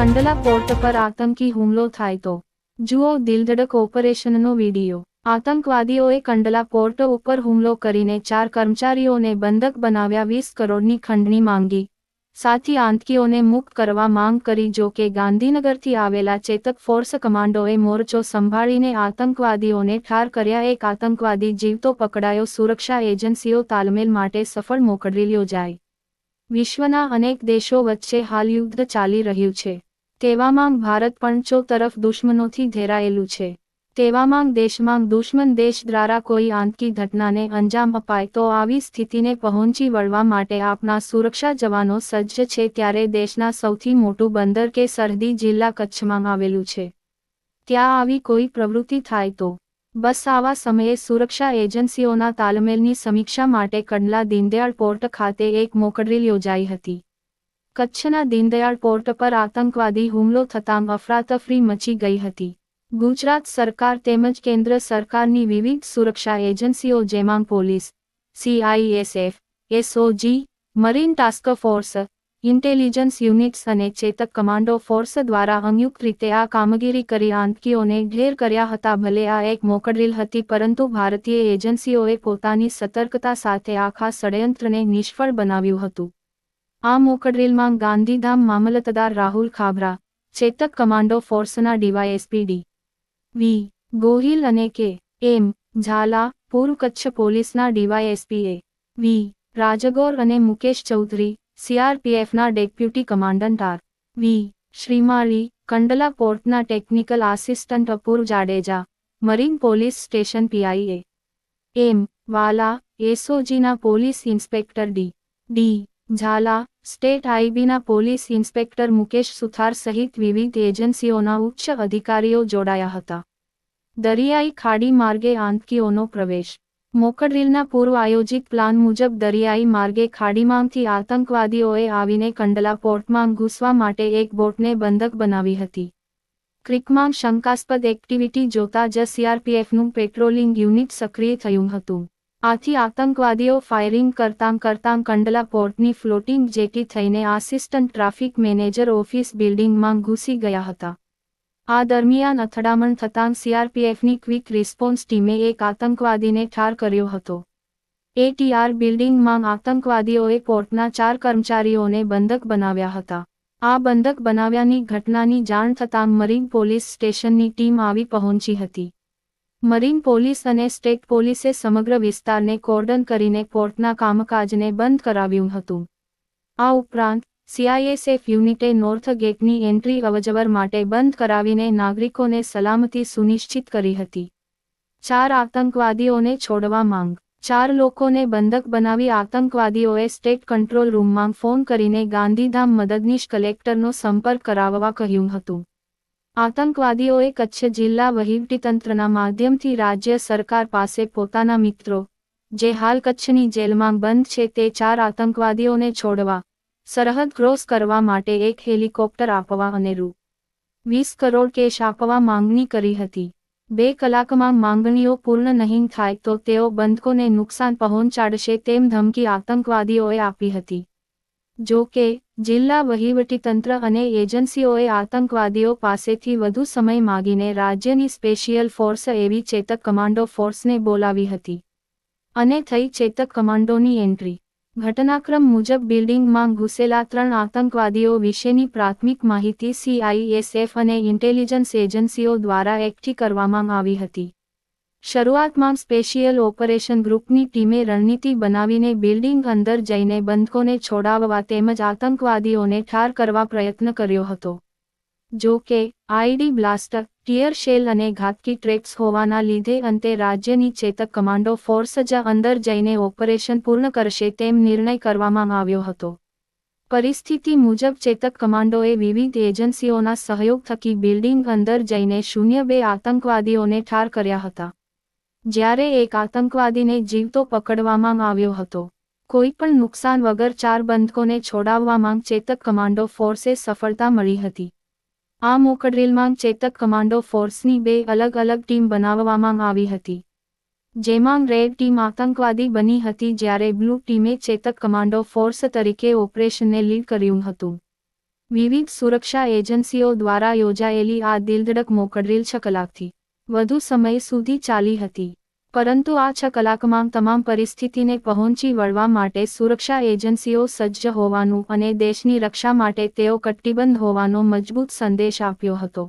Kandla port પર આતંકી હુમલો થાય તો. જુઓ દિલધડક ઓપરેશનનો વીડિયો. આતંકવાદીઓએ કંડલા પોર્ટ ઉપર હુમલો કરીને ચાર કર્મચારીઓને બંધક બનાવ્યા વીસ કરોડની ખંડણી માંગી. સાથી આંતકીઓને મુક્ત કરવા માંગ કરી જો કે ગાંધીનગરથી આવેલા ચેતક ફોર્સ કમાન્ડોએ મોરચો સંભાળીને આતંકવાદીઓને ઠાર કર્યા. એક આતંકવાદી જીવતો પકડાયો. સુરક્ષા એજન્સીઓ તાલમેલ માટે સફળ મોકડરી યોજાઈ. વિશ્વના અનેક દેશો વચ્ચે હાલ યુદ્ધ ચાલી રહ્યું છે. તેવામાં ભારત પણ ચો તરફ દુશ્મનોથી ઘેરાયેલું છે. તેવામાં દેશમાં દુશ્મન દેશ દ્વારા કોઈ આંતકી ઘટનાને અંજામ અપાય તો આવી સ્થિતિને પહોંચી વળવા માટે આપના સુરક્ષા જવાનો સજ્જ છે ત્યારે દેશના સૌથી મોટું બંદર કે સરહદી જિલ્લા કચ્છમાં આવેલું છે. ત્યાં આવી કોઈ પ્રવૃત્તિ થાય તો? બસ આવા સમયે સુરક્ષા એજન્સીઓના તાલમેલની સમીક્ષા માટે કંડલા દીનદયાળ પોર્ટ ખાતે એક મોકડ્રીલ યોજાઈ હતી. કચ્છના દીનદયાળ પોર્ટ પર આતંકવાદી હુમલો થતાં અફરાતફરી મચી ગઈ હતી. ગુજરાત સરકાર તેમજ કેન્દ્ર સરકારની વિવિધ સુરક્ષા એજન્સીઓ જેમાં police CISF SOG marine task force, intelligence units અને ચેતક કમાન્ડો ફોર્સ દ્વારા સંયુક્ત રીતે આ કામગીરી કરી આંતકીઓને ઢેર કર્યા હતા ભલે આ એક મોકડરીલ હતી પરંતુ ભારતીય એજન્સીઓએ પોતાની સતર્કતા સાથે આખા ષડયંત્રને નિષ્ફળ બનાવ્યું હતું. આ મોકડરેલમાં ગાંધીધામ મામલતદાર રાહુલ ખાભરા ચેતક કમાન્ડો ફોર્સના D Y S P D, V. Gohil અને કે. એમ. ઝાલા પૂર્વ કચ્છ પોલીસના ડીવાયએસપીએ, વી. રાજગોર અને Mukesh Chaudhary, સીઆરપીએફના deputy commandant R V. Shrimali, Kandla પોર્ટના technical assistant Apurva Jadeja, marine police station પીઆઈએ, M. Vala, એસઓજીના police inspector D. D. Jhala, state આઈબીના police inspector Mukesh Suthar સહિત વિવિધ એજન્સીઓના ઉચ્ચ અધિકારીઓ જોડાયા હતા. દરિયાઈ ખાડી માર્ગે આંતકીઓનો પ્રવેશ. મોકડરીલના પૂર્વ આયોજિત પ્લાન મુજબ દરિયાઈ માર્ગે ખાડીમાંથી આતંકવાદીઓએ આવીને કંડલા પોર્ટમાં ઘૂસવા માટે એક બોટને બંધક બનાવી હતી. ક્રિકમાં શંકાસ્પદ એક્ટિવિટી જોતા જ સીઆરપીએફનું પેટ્રોલિંગ યુનિટ સક્રિય થયું હતું. આથી આતંકવાદીઓ ફાયરિંગ કરતાં કરતાં કંડલા પોર્ટની ફ્લોટિંગ જેટી થઈને આસિસ્ટન્ટ ટ્રાફિક મેનેજર ઓફિસ બિલ્ડિંગમાં ઘૂસી ગયા હતા. આ દરમિયાન અથડામણ થતાં સીઆરપીએફની ક્વિક રિસ્પોન્સ ટીમે એક આતંકવાદીને ઠાર કર્યો હતો. એટીઆર બિલ્ડિંગમાં આતંકવાદીઓએ પોર્ટના ચાર કર્મચારીઓને બંધક બનાવ્યા હતા. આ બંધક બનાવ્યાની ઘટનાની જાણ થતાં મરીન પોલીસ સ્ટેશનની ટીમ આવી પહોંચી હતી. મરીન પોલીસ અને સ્ટેટ પોલીસે સમગ્ર વિસ્તારને કોર્ડન કરીને પોર્ટના કામકાજને બંધ કરાવ્યું હતું. આ ઉપરાંત સીઆઈએસએફ યુનિટે નોર્થ ગેટની એન્ટ્રી અવજવર માટે બંધ કરાવીને નાગરિકોને સલામતી સુનિશ્ચિત કરી હતી. ચાર આતંકવાદીઓને છોડવા માંગ. ચાર લોકોને બંધક બનાવી આતંકવાદીઓએ સ્ટેટ કંટ્રોલ રૂમમાં ફોન કરીને ગાંધીધામ મદદનીશ કલેક્ટરનો સંપર્ક કરાવવા કહ્યું હતું. આતંકવાદીઓએ કચ્છ જિલ્લા વહીવટીતંત્રના માધ્યમથી રાજ્ય સરકાર પાસે પોતાના મિત્રો, જે હાલ કચ્છની જેલમાં બંધ છે તે ચાર આતંકવાદીઓને છોડવા, સરહદ ક્રોસ કરવા માટે એક હેલિકોપ્ટર આપવા અને રૂ. વીસ કરોડ કેશ આપવા માંગણી કરી હતી. બે કલાકમાં માંગણીઓ પૂર્ણ નહીં થાય તો તેઓ બંધકોને નુકસાન પહોંચાડશે તેમ ધમકી આતંકવાદીઓએ આપી હતી. જો કે, જિલ્લા વહીવટીતંત્ર અને એજન્સીઓએ આતંકવાદીઓ પાસેથી વધુ સમય માગીને રાજ્યની સ્પેશિયલ ફોર્સ એવી ચેતક કમાન્ડો ફોર્સને બોલાવી હતી. અને થઈ ચેતક કમાન્ડોની એન્ટ્રી. ઘટનાક્રમ મુજબ બિલ્ડિંગમાં ઘૂસેલા ત્રણ આતંકવાદીઓ વિશેની પ્રાથમિક માહિતી સીઆઈએસએફ અને ઇન્ટેલિજન્સ એજન્સીઓ દ્વારા એકઠી કરવામાં આવી હતી. શરૂઆતમાં સ્પેશિયલ ઓપરેશન ગ્રુપની ટીમે રણનીતિ બનાવીને બિલ્ડિંગ અંદર જઈને બંધકોને છોડાવવા તેમજ આતંકવાદીઓને ઠાર કરવા પ્રયત્ન કર્યો હતો. જો કે, આઈડી બ્લાસ્ટર, ટીયર શેલ અને ઘાતકી ટ્રેક્સ હોવાના લીધે અંતે રાજ્યની ચેતક કમાન્ડો ફોર્સ જ અંદર જઈને ઓપરેશન પૂર્ણ કરશે તેમ નિર્ણય કરવામાં આવ્યો હતો. પરિસ્થિતિ મુજબ ચેતક કમાન્ડોએ વિવિધ એજન્સીઓના સહયોગ થકી બિલ્ડિંગ અંદર જઈને શૂન્ય બે આતંકવાદીઓને ઠાર કર્યા હતા. જ્યારે એક આતંકવાદીને જીવતો પકડવામાં આવ્યો હતો. કોઈ પણ નુકસાન વગર ચાર બંધકોને છોડાવવામાં ચેતક કમાન્ડો ફોર્સે સફળતા મળી હતી. આ મોકડ્રીલમાં ચેતક કમાન્ડો ફોર્સની બે અલગ અલગ ટીમ બનાવવામાં આવી હતી. જેમાં રેડ ટીમ આતંકવાદી બની હતી જ્યારે બ્લુ ટીમે ચેતક કમાન્ડો ફોર્સ તરીકે ઓપરેશનને લીડ કર્યું હતું. વિવિધ સુરક્ષા એજન્સીઓ દ્વારા યોજાયેલી આ દિલધડક મોકડ્રીલ છ કલાકથી વધુ સમય સુધી ચાલી હતી. પરંતુ આ છ કલાકમાં તમામ પરિસ્થિતિને પહોંચી વળવા માટે સુરક્ષા એજન્સીઓ સજ્જ હોવાનું અને દેશની રક્ષા માટે તેઓ કટ્ટીબંધ હોવાનો મજબૂત સંદેશ આપ્યો હતો.